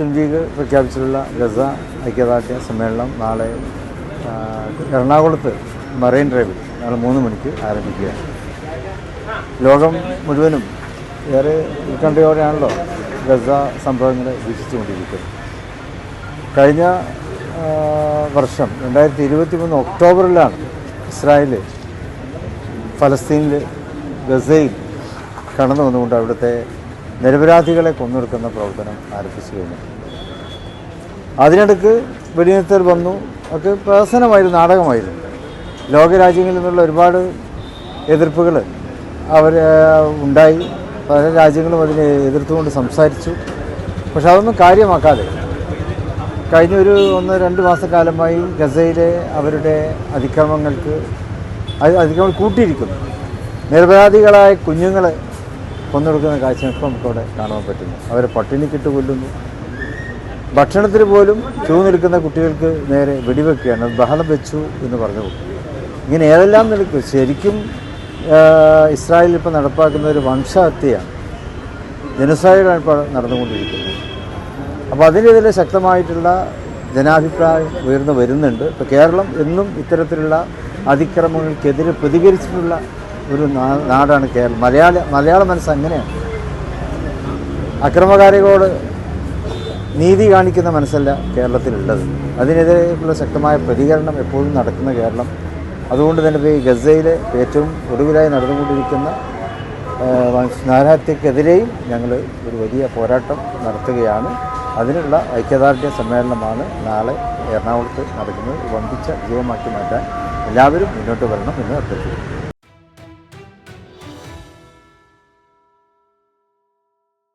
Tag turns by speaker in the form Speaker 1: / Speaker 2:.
Speaker 1: മുസ്ലിം league പ്രഖ്യാപിച്ചിട്ടുള്ള Gaza ഐക്യദാർഢ്യ സമ്മേളനം നാളെ എറണാകുളത്ത് മറൈൻ ഡ്രൈവിൽ നാളെ മൂന്ന് മണിക്ക് ആരംഭിക്കുകയാണ്. ലോകം മുഴുവനും ഏറെ ഉത്കണ്ഠയോടെയാണല്ലോ ഗസ സംഭവങ്ങളെ വീക്ഷിച്ചുകൊണ്ടിരിക്കുന്നത്. കഴിഞ്ഞ വർഷം രണ്ടായിരത്തി ഇരുപത്തി മൂന്ന് ഒക്ടോബറിലാണ് ഇസ്രായേൽ ഫലസ്തീനിൽ ഗസയിൽ കടന്നു വന്നുകൊണ്ട് അവിടുത്തെ നിരപരാധികളെ കൊന്നൊടുക്കുന്ന പ്രവർത്തനം ആരംഭിച്ചു കഴിഞ്ഞു. അതിനിടക്ക് വെടിനിർത്തൽ വന്നു. ഒക്കെ പ്രഹസനമായിരുന്നു നാടകമായിരുന്നു. ലോകരാജ്യങ്ങളിൽ നിന്നുള്ള ഒരുപാട് എതിർപ്പുകൾ അവർ ഉണ്ടായി. പല രാജ്യങ്ങളും അതിനെ എതിർത്തുകൊണ്ട് സംസാരിച്ചു. പക്ഷെ അതൊന്നും കാര്യമാക്കാതെ കഴിഞ്ഞ ഒരു ഒന്ന് രണ്ട് മാസക്കാലമായി ഗസയിലെ അവരുടെ അതിക്രമങ്ങൾക്ക് അതിക്രമങ്ങൾ കൂട്ടിയിരിക്കുന്നു. നിരപരാധികളായ കുഞ്ഞുങ്ങളെ കൊന്നെടുക്കുന്ന കാഴ്ച ഇപ്പം നമുക്കവിടെ കാണാൻ പറ്റുന്നു. അവരെ പട്ടിണിക്കിട്ട് കൊല്ലുന്നു. ഭക്ഷണത്തിന് പോലും ക്യൂ നിൽക്കുന്ന കുട്ടികൾക്ക് നേരെ വെടിവെക്കുകയാണ്. ബഹളം വെച്ചു എന്ന് പറഞ്ഞു ഇങ്ങനെ ഏതെല്ലാം നിൽക്കും ശരിക്കും ഇസ്രായേൽ ഇപ്പോൾ നടപ്പാക്കുന്ന ഒരു വംശഹത്യയാണ്. ജനസായികളാണ് ഇപ്പോൾ നടന്നുകൊണ്ടിരിക്കുന്നത്. അപ്പോൾ അതിനെതിരെ ശക്തമായിട്ടുള്ള ജനാഭിപ്രായം ഉയർന്നു വരുന്നുണ്ട്. ഇപ്പോൾ കേരളം എന്നും ഇത്തരത്തിലുള്ള അതിക്രമങ്ങൾക്കെതിരെ പ്രതികരിച്ചിട്ടുള്ള ഒരു നാടാണ് കേരളം. മലയാള മലയാള മനസ്സ് അങ്ങനെയാണ്. അക്രമകാരികളോട് നീതി കാണിക്കുന്ന മനസ്സല്ല കേരളത്തിലുള്ളത്. അതിനെതിരെയുള്ള ശക്തമായ പ്രതികരണം എപ്പോഴും നടക്കുന്ന കേരളം. അതുകൊണ്ട് തന്നെ ഇപ്പോൾ ഈ ഗസയിലെ ഏറ്റവും ഒടുവിലായി നടന്നുകൊണ്ടിരിക്കുന്ന നാരാഹത്യക്കെതിരെയും ഞങ്ങൾ ഒരു വലിയ പോരാട്ടം നടത്തുകയാണ്. അതിനുള്ള ഐക്യദാർഢ്യ സമ്മേളനമാണ് നാളെ എറണാകുളത്ത് നടക്കുന്നത്. വമ്പിച്ച വിജയമാക്കി മാറ്റാൻ എല്ലാവരും മുന്നോട്ട് വരണം എന്ന് അഭ്യർത്ഥിക്കുന്നു.